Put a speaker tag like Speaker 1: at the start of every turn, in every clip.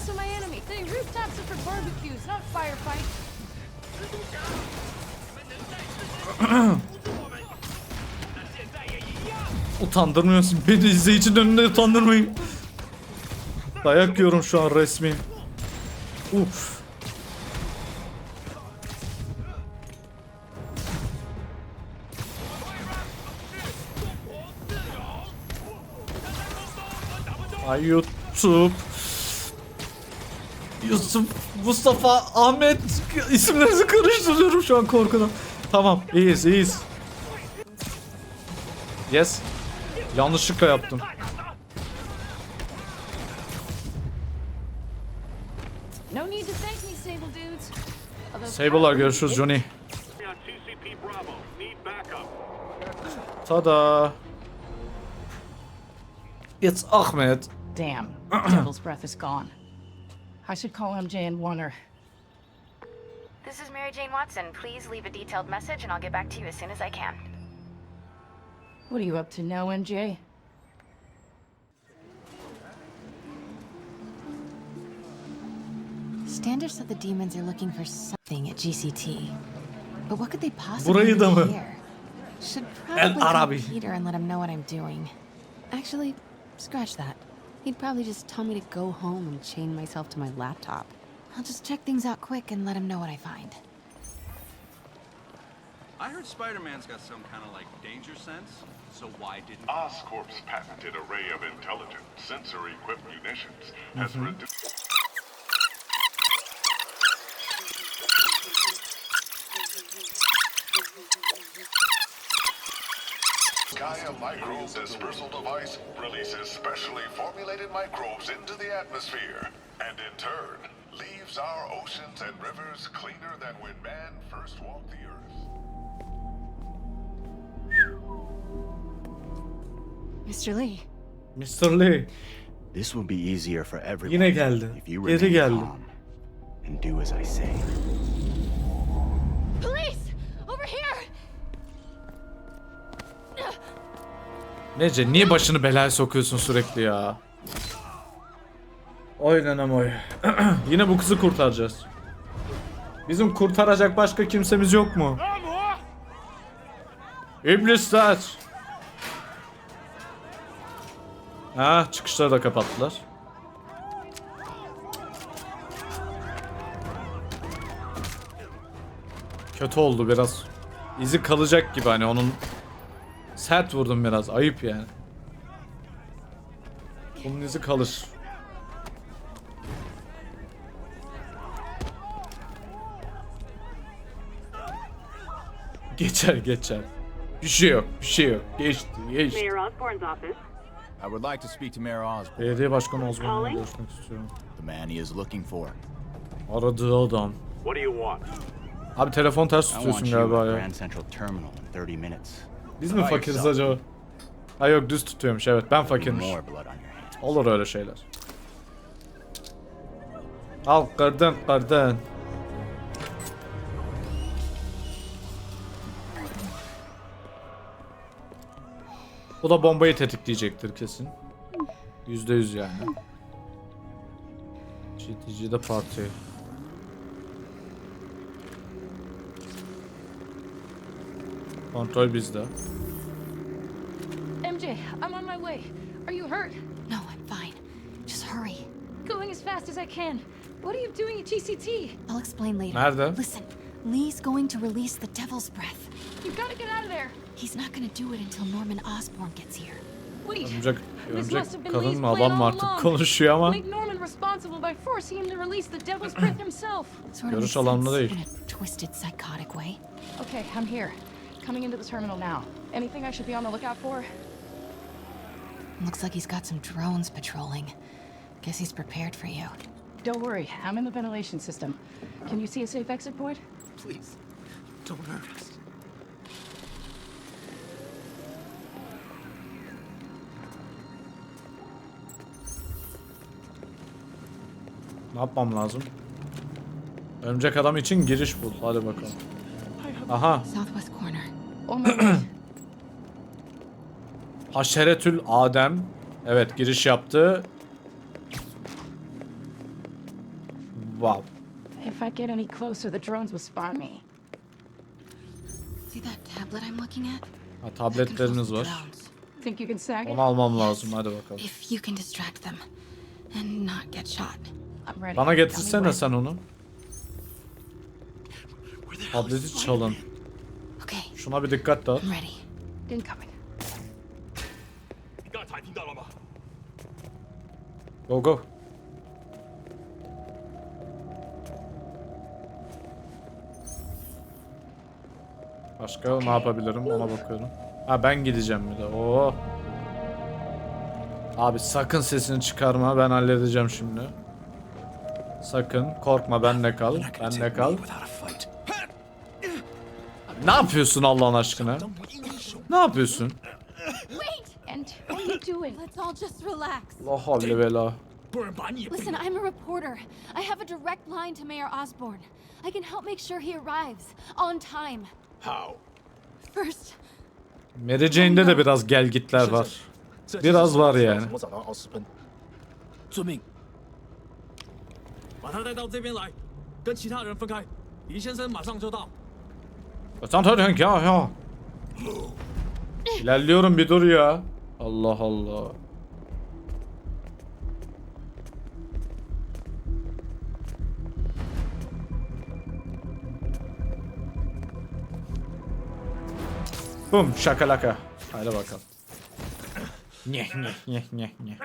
Speaker 1: also my enemy. The rooftops are for barbecues, not firefights.
Speaker 2: Utandırmıyorsun. Beni izleyicinin önünde utandırmayın. Dayak yiyorum şu an resmi. Uf. Ay YouTube. Yusuf, Mustafa, Ahmet isimlerinizi karıştırıyorum şu an korkudan. Tamam, iyiyiz, iyiyiz. Yes. Yanlışlıkla yaptım. Sable'lar görüşürüz Johnny. Tada. It's Ahmet.
Speaker 1: Damn, Devil's Breath is gone. I should call MJ and warn her.
Speaker 3: This is Mary Jane Watson. Please leave a detailed message and I'll get back to you as soon as I can.
Speaker 1: What are you up to now, MJ?
Speaker 4: Standish said the demons are looking for something at GCT. But what could they possibly
Speaker 2: Burayı da
Speaker 4: be
Speaker 2: mı?
Speaker 4: here? Should
Speaker 2: El
Speaker 4: probably call
Speaker 2: Arabi.
Speaker 4: Peter and let him know what I'm doing. Actually, scratch that. He'd probably just tell me to go home and chain myself to my laptop. I'll just check things out quick and let him know what I find.
Speaker 5: I heard Spider-Man's got some kind of like danger sense. So why didn't
Speaker 6: Oscorp's patented array of intelligent, sensor-equipped munitions has mm-hmm. reduced. Gaia Micro Dispersal Device releases specially formulated microbes into the atmosphere, and in turn, leaves our oceans and rivers cleaner than when man first walked the earth.
Speaker 4: Mr. Lee,
Speaker 2: Mr. Lee.
Speaker 7: This will be easier for everyone.
Speaker 2: Yine geldi.
Speaker 7: If you
Speaker 2: Geri
Speaker 7: remain
Speaker 2: geldi.
Speaker 7: calm and do as I say.
Speaker 2: Nece niye başını belaya sokuyorsun sürekli ya? Oynan oy. Yine bu kızı kurtaracağız. Bizim kurtaracak başka kimsemiz yok mu? İblisler. Ha çıkışları da kapattılar. Kötü oldu biraz. İzi kalacak gibi hani onun Sert vurdum biraz. Ayıp yani. Bunun izi kalır. Geçer geçer. Bir şey yok. Bir şey yok. Geçti. Geçti.
Speaker 8: Mayor Osborne's office.
Speaker 9: I would like to speak to Mayor Osborne,
Speaker 2: Belediye Başkanı Osman'la görüşmek istiyorum.
Speaker 9: the man he is looking for.
Speaker 2: Aradığı adam.
Speaker 6: What do you want?
Speaker 2: Abi telefon ters
Speaker 7: I want
Speaker 2: tutuyorsun
Speaker 7: you
Speaker 2: galiba
Speaker 7: at
Speaker 2: ya.
Speaker 7: Grand Central Terminal in 30 minutes.
Speaker 2: Biz mi fakiriz acaba? Ha yok düz tutuyormuş evet ben fakirmiş. Olur öyle şeyler. Al kırdın kırdın. Bu da bombayı tetikleyecektir kesin. Yüzde yüz yani. GTG'de parti. Kontrol bizde.
Speaker 1: MJ, I'm on my way. Are you hurt?
Speaker 4: No, I'm fine. Just hurry.
Speaker 1: Going as fast as I can. What are you doing at GCT?
Speaker 4: I'll explain later.
Speaker 2: Nerede?
Speaker 4: Listen, Lee's going to release the Devil's Breath.
Speaker 1: You've got to get out of there.
Speaker 4: He's not gonna do it until Norman Osborn gets here.
Speaker 1: Wait.
Speaker 2: Örümcek,
Speaker 1: This must have
Speaker 2: örümcek
Speaker 1: been
Speaker 2: kadın
Speaker 1: Lee's
Speaker 2: mı
Speaker 1: plan
Speaker 2: adam mı
Speaker 1: all
Speaker 2: artık
Speaker 1: along.
Speaker 2: konuşuyor ama.
Speaker 1: Make Norman responsible by forcing him to release the Devil's Breath himself.
Speaker 4: Sort of
Speaker 2: Görüş alanında değil.
Speaker 4: in a twisted, psychotic way.
Speaker 1: Okay, I'm here. Coming into the terminal now. Anything I should be on the lookout for?
Speaker 4: Looks like he's got some drones patrolling. Guess he's prepared for you.
Speaker 1: Don't worry, I'm in the ventilation system. Can you see a safe exit point?
Speaker 9: Please, don't hurt us.
Speaker 2: Ne yapmam lazım? Örümcek adam için giriş bul. Hadi bakalım. Aha.
Speaker 4: Southwest corner.
Speaker 1: My way.
Speaker 2: Haşeretül Adem. Evet giriş yaptı. Wow.
Speaker 1: If I get any closer, the drones will spot me.
Speaker 4: See that tablet I'm looking at?
Speaker 2: Ha, tabletleriniz var.
Speaker 1: Think you can sag it?
Speaker 2: Onu almam lazım. Hadi bakalım.
Speaker 4: If you can distract them and not get shot.
Speaker 1: I'm ready.
Speaker 2: Bana getirsene sen onu. Tableti çalın. Şuna bir dikkat dağıt. Go go. Başka ne yapabilirim ona bakıyorum. Ha ben gideceğim bir de. Oo. Abi sakın sesini çıkarma ben halledeceğim şimdi. Sakın korkma benle kal. Benle kal. Ne yapıyorsun Allah'ın aşkına? Ne yapıyorsun?
Speaker 1: And what are you doing?
Speaker 4: Let's all just relax.
Speaker 2: La havle bela.
Speaker 4: Listen, I'm a reporter. I have a direct line to Mayor Osborne. I can help make sure he arrives on time.
Speaker 9: How?
Speaker 4: First,
Speaker 2: Mary Jane'de de biraz gelgitler var. Biraz var yani.
Speaker 8: 我找到奥斯喷，
Speaker 9: 遵命。
Speaker 8: 把他带到这边来，跟其他人分开。黎先生马上就到。
Speaker 2: Sen tabii ya ya. İlerliyorum bir dur ya. Allah Allah. Bum şakalaka. Haydi bakalım. Nyeh nyeh nyeh nyeh nyeh.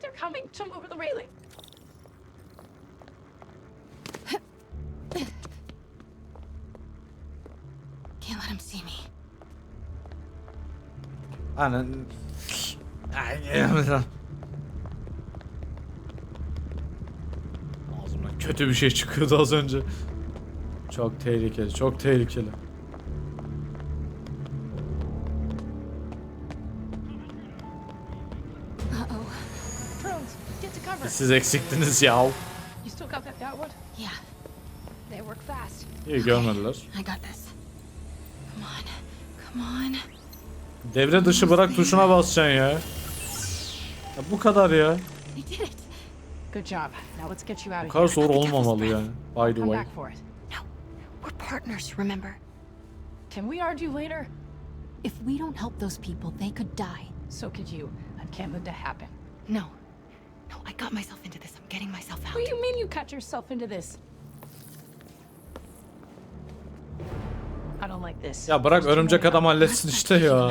Speaker 1: They're coming. Jump over the railing.
Speaker 2: Anan. Ay, Ağzımdan kötü bir şey çıkıyordu az önce. Çok tehlikeli, çok tehlikeli. Siz eksiktiniz ya.
Speaker 1: You still got that Dotwood?
Speaker 4: Yeah,
Speaker 1: They work fast.
Speaker 2: İyi görmediler.
Speaker 4: I got this. Come on, come on.
Speaker 2: Devre dışı bırak tuşuna basacaksın ya. ya bu kadar ya.
Speaker 1: Good job. Now let's get you out
Speaker 2: Bu
Speaker 1: of
Speaker 2: kadar
Speaker 1: here.
Speaker 2: zor olmamalı yani. By the way.
Speaker 4: No, we're partners, remember?
Speaker 1: Can we argue later?
Speaker 4: If we don't help those people, they could die.
Speaker 1: So could you. I can't let that happen.
Speaker 4: No. No, I got myself into this. I'm getting myself out.
Speaker 1: What do you mean you cut yourself into this?
Speaker 2: Ya bırak örümcek adam halletsin
Speaker 4: Let's
Speaker 2: işte ya.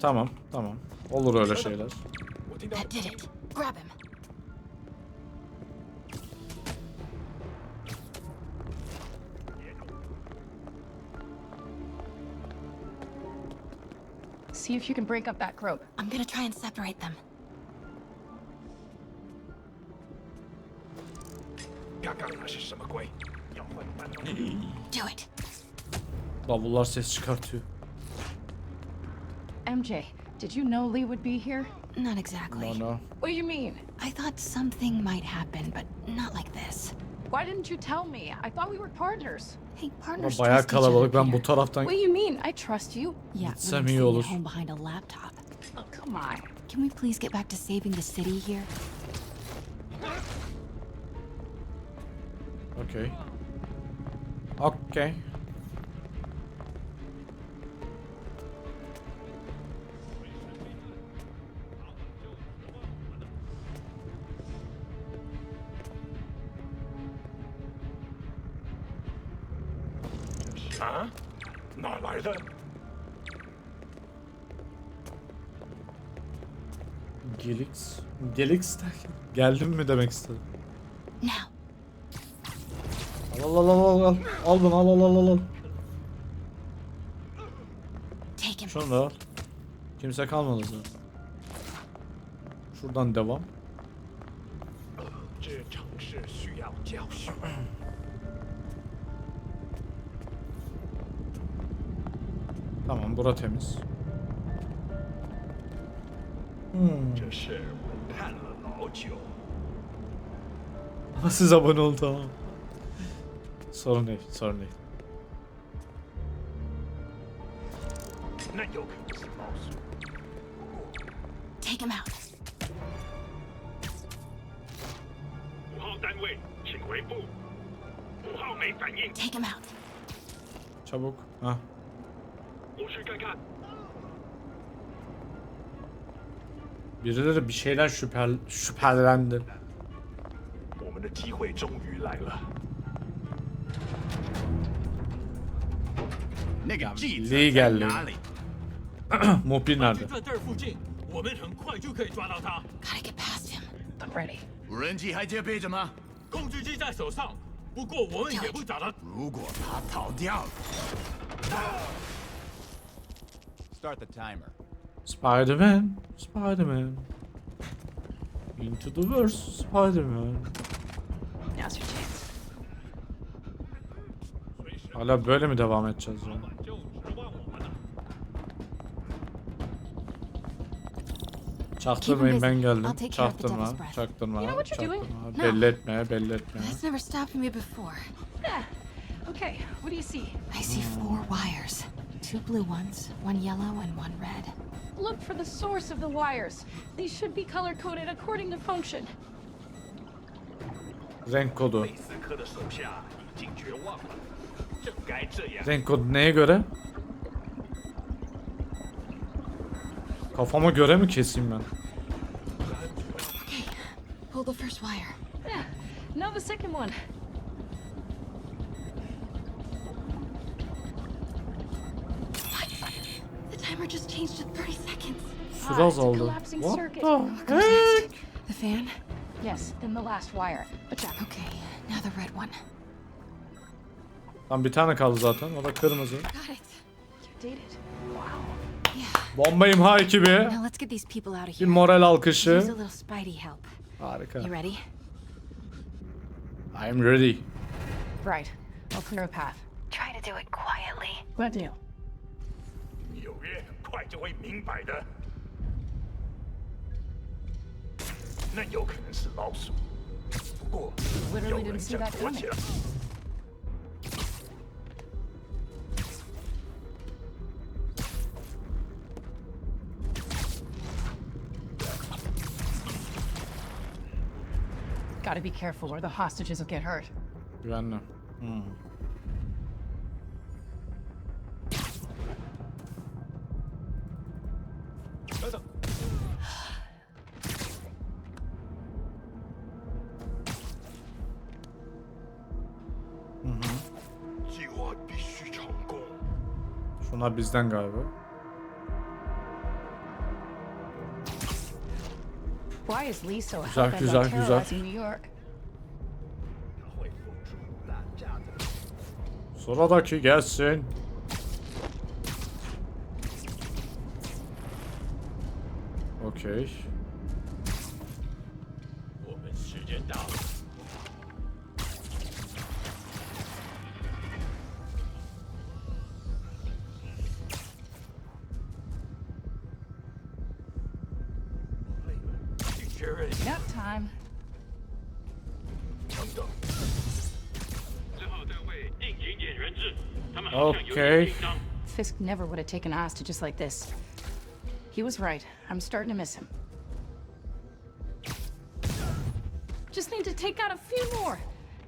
Speaker 2: Tamam, tamam. Olur öyle şeyler.
Speaker 1: See if you can break up that group.
Speaker 4: I'm gonna try and separate them. Do it.
Speaker 2: Davullar ses çıkartıyor.
Speaker 1: MJ, did you know Lee would be here?
Speaker 4: Not exactly.
Speaker 2: No, no.
Speaker 1: What do you mean?
Speaker 4: I thought something might happen, but not like this.
Speaker 1: Why didn't you tell me? I thought we were partners.
Speaker 4: Hey,
Speaker 2: Ama bayağı kalabalık. Ben bu taraftan
Speaker 1: What do you mean? I trust you.
Speaker 4: Yeah,
Speaker 2: Gitsem iyi olur.
Speaker 4: home behind a laptop.
Speaker 1: Oh, come on.
Speaker 4: Can we please get back to saving the city here?
Speaker 2: Okey. Okey.
Speaker 8: Ha? Narlarda.
Speaker 2: Gelix. Gelix derken. Geldim mi demek istedim.
Speaker 4: Now.
Speaker 2: Al al al al al. Al bunu al al al al al. Şunu da al. Kimse kalmadı zaten. Şuradan devam. Tamam bura temiz. Hmm. Ama siz abone olun tamam. Sorun değil, sorun değil.
Speaker 4: Take him out. Take him out.
Speaker 2: Çabuk. Ha,
Speaker 8: 我去看看。
Speaker 2: Birileri bir şeyden şüphel şüphelendi.
Speaker 8: 我们的机会终于来了。
Speaker 9: 那个记者
Speaker 2: Lee
Speaker 9: 在
Speaker 2: geldi.
Speaker 9: 哪里？
Speaker 2: Muhbir nerede?
Speaker 8: 在这儿附近，我们很快就可以抓到他。
Speaker 4: Gotta get past him.
Speaker 1: I'm ready.
Speaker 9: 无人机还戒备着吗？
Speaker 8: 控制机在手上，不过我们也不找他。
Speaker 9: 如果他逃掉了 Start the timer.
Speaker 2: Spider-Man, Spider-Man. Into the verse, Spider-Man.
Speaker 1: Now's your chance.
Speaker 2: Hala böyle mi devam edeceğiz ya? Çaktırmayın ben geldim.
Speaker 4: take care of the
Speaker 2: Çaktırma,
Speaker 4: devil's breath.
Speaker 2: çaktırma, çaktırma. Belli etme, belli etme.
Speaker 4: That's never stopped me before.
Speaker 1: Okay, what do you see?
Speaker 4: I see four wires. Two blue ones, one yellow and one red.
Speaker 1: Look for the source of the wires. These should be color-coded according to function.
Speaker 2: Renk kodu. Renk kodu göre? Kafama göre mi keseyim ben?
Speaker 4: Okay. Pull the first wire.
Speaker 1: Yeah. Now the second one.
Speaker 4: Changed to 30 seconds.
Speaker 2: Süre
Speaker 1: Ah, it's a
Speaker 2: azaldı.
Speaker 1: collapsing
Speaker 2: What
Speaker 1: circuit.
Speaker 2: the
Speaker 4: What comes
Speaker 2: heck?
Speaker 4: next? The fan?
Speaker 1: Yes, then the last wire. But yeah,
Speaker 4: Okay, now the red one.
Speaker 2: Lan bir tane kaldı zaten. O da kırmızı.
Speaker 4: Got it.
Speaker 1: you did it. Wow.
Speaker 4: Yeah.
Speaker 2: Bomba imha ekibi.
Speaker 4: Now let's get these people out of
Speaker 2: Bir
Speaker 4: here.
Speaker 2: moral
Speaker 4: Use a
Speaker 2: alkışı.
Speaker 4: little Spidey help.
Speaker 2: Harika.
Speaker 4: You ready?
Speaker 2: I'm ready.
Speaker 1: Right. I'll clear a path.
Speaker 3: Try to do it quietly.
Speaker 1: What deal?
Speaker 8: 纽约很快就会明白的。那有可能是老鼠，不过
Speaker 1: Literally
Speaker 8: 有
Speaker 1: didn't
Speaker 8: 人
Speaker 1: see
Speaker 8: 想
Speaker 1: that
Speaker 8: 躲起
Speaker 1: coming.
Speaker 8: 来。
Speaker 1: Gotta be careful or the hostages will get hurt.
Speaker 2: Güvenli. Hmm. Bunlar bizden galiba. Güzel güzel güzel. Sıradaki gelsin. Okey.
Speaker 1: Nap time.
Speaker 8: 等等。四号单位进行点人质，他们
Speaker 2: 好像有点 OK 紧张
Speaker 1: Fisk never would have taken a hostage just like this. He was right. I'm starting to miss him. Just need to take out a few more.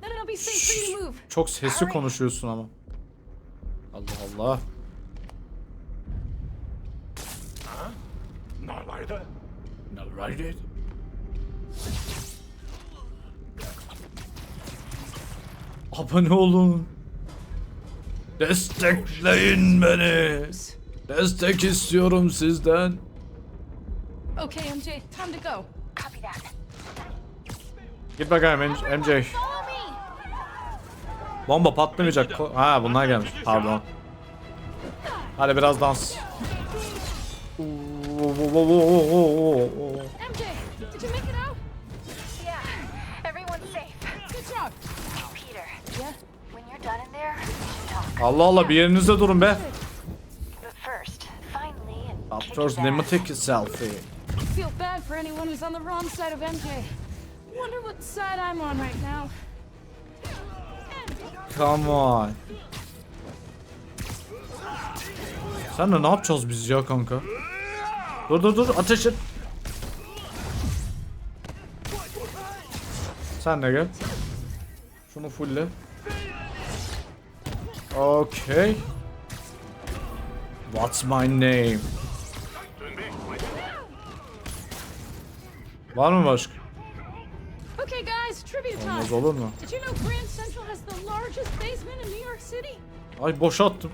Speaker 1: Then it'll be safe for you to move.
Speaker 2: Çok sesli
Speaker 1: Hurry.
Speaker 2: konuşuyorsun ama. Allah Allah.
Speaker 8: 哪来的？
Speaker 2: Right. Abone olun. Destekleyin beni. Destek istiyorum sizden.
Speaker 1: Okay, MJ, time to go.
Speaker 3: Copy that.
Speaker 2: Git bakayım MJ. Bomba patlamayacak. Ha bunlar gelmiş. Pardon. Hadi biraz dans.
Speaker 1: MJ, did you make it
Speaker 2: Allah Allah bir yerinizde durun be.
Speaker 3: But first,
Speaker 2: a selfie.
Speaker 1: Feel bad for anyone who's on the wrong side of MJ. Wonder what side I'm on right now.
Speaker 2: Come on. Sen de ne yapacağız biz ya kanka? Dur dur dur ateş et. Sen de gel. Şunu fulle. Okay. What's my name? Var mı başka?
Speaker 1: Okay, guys, trivia time.
Speaker 2: Olmaz olur mu?
Speaker 1: Did you know Grand Central has the largest basement in New York City?
Speaker 2: Ay boşalttım.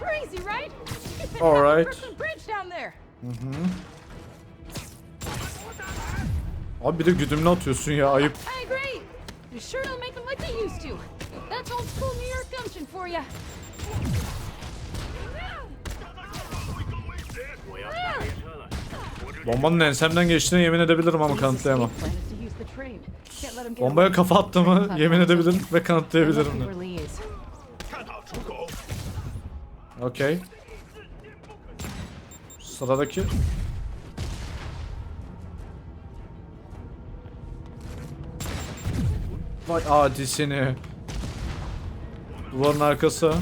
Speaker 1: Crazy, right?
Speaker 2: All right.
Speaker 1: Bridge down there.
Speaker 2: Abi bir de güdümlü atıyorsun ya ayıp.
Speaker 1: I agree. You sure don't make them like they used to. That's old school New York gumption for you.
Speaker 2: Bombanın ensemden geçtiğine yemin edebilirim ama kanıtlayamam. Bombaya kafa attığımı yemin edebilirim ve kanıtlayabilirim de. Okey. Sıradaki. Vay adisini. Duvarın arkası.